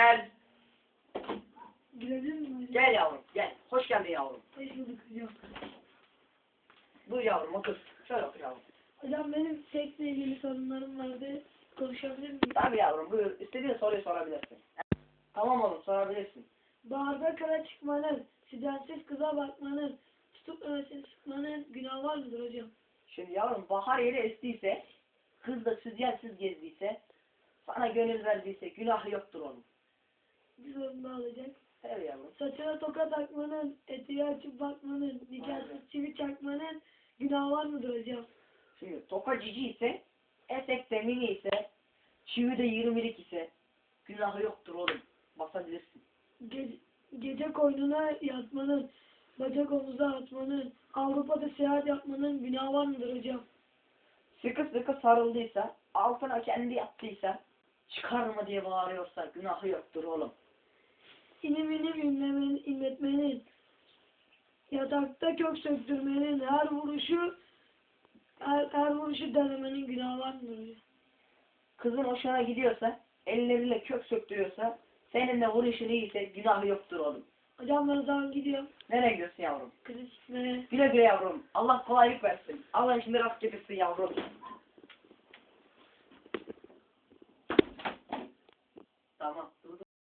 Gel. Miyim hocam? Gel yavrum gel. Hoş geldin yavrum. Hoş bulduk hocam. Buyur yavrum otur. Şöyle otur yavrum. Hocam benim seksle ilgili sorunlarım vardı. Konuşabilir miyim? Tabii yavrum buyur. İstediğin soruyu sorabilirsin. Tamam oğlum sorabilirsin. Baharda kara çıkmanın, sıcaksız kıza bakmanın, tutup öğretini sıkmanın günah var mıdır hocam? Şimdi yavrum bahar yeri estiyse, kız da süzyensiz gezdiyse, sana gönül verdiyse günah yoktur onun. Bir sorun daha olacak. Evet yavrum. Saçına toka takmanın, etiği açıp bakmanın, nikahsız çivi çakmanın günah var mıdır hocam? Şimdi toka cici ise, etek de mini ise, çivi de 20'lik ise günahı yoktur oğlum. Basabilirsin. Gece, gece koynuna yatmanın, bacak omuza atmanın, Avrupa'da seyahat yapmanın günah var mıdır hocam? Sıkı sıkı sarıldıysa, altına kendi yaptıysa, çıkarma diye bağırıyorsa günahı yoktur oğlum. İnim inim inlemenin, inletmenin, yatakta kök söktürmenin, her vuruşu her, her vuruşu denemenin günahı var mıdır hocam? Kızın hoşuna gidiyorsa, elleriyle kök söktürüyorsa, seninle vuruşun iyiyse günahı yoktur oğlum. Hocam ben o zaman gidiyorum. Nereye gidiyorsun yavrum? Kızı sikmeye. Güle güle yavrum. Allah kolaylık versin. Allah şimdi rast getirsin yavrum. Tamam.